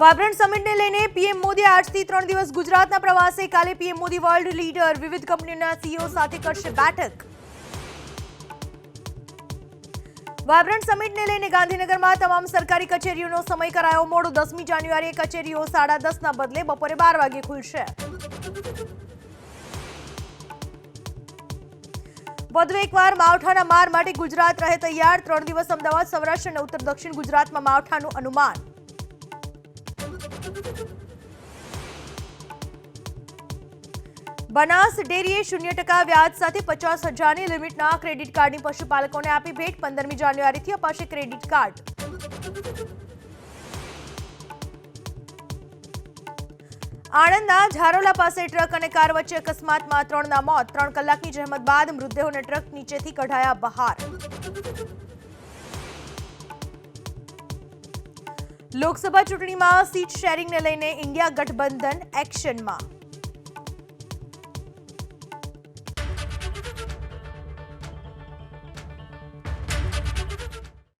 Vibrant સમિટને લઈને PM Modi આજથી ત્રણ દિવસ ગુજરાતના પ્રવાસે કાલે પીએમ મોદી વર્લ્ડ લીડર વિવિધ કંપનીઓના સીઈઓ સાથે કરશે બેઠક. વાયબ્રન્ટ સમિટને લઈને ગાંધીનગરમાં તમામ સરકારી કચેરીઓનો સમય કરાયો મોડો દસમી જાન્યુઆરીએ કચેરીઓ સાડા દસના બદલે બપોરે બાર વાગે ખુલશે. વધુ એકવાર માવઠાના માર માટે ગુજરાત રહે તૈયાર. ત્રણ દિવસ અમદાવાદ, સૌરાષ્ટ્ર અને ઉત્તર દક્ષિણ ગુજરાતમાં માવઠાનું અનુમાન. બનાસ ડેરીએ શૂન્ય ટકા વ્યાજ સાથે પચાસ હજારની લિમિટના ક્રેડિટ કાર્ડની પશુપાલકોને આપી ભેટ પંદરમી જાન્યુઆરીથી અપાશે ક્રેડિટ કાર્ડ. આણંદના ઝારોલા પાસે ટ્રક અને કાર વચ્ચે અકસ્માતમાં ત્રણના મોત, ત્રણ કલાકની જહેમત બાદ મૃતદેહોને ટ્રક નીચેથી કઢાયા બહાર. લોકસભા ચૂંટણીમાં સીટ શેરિંગને લઈને ઇન્ડિયા ગઠબંધન એક્શનમાં.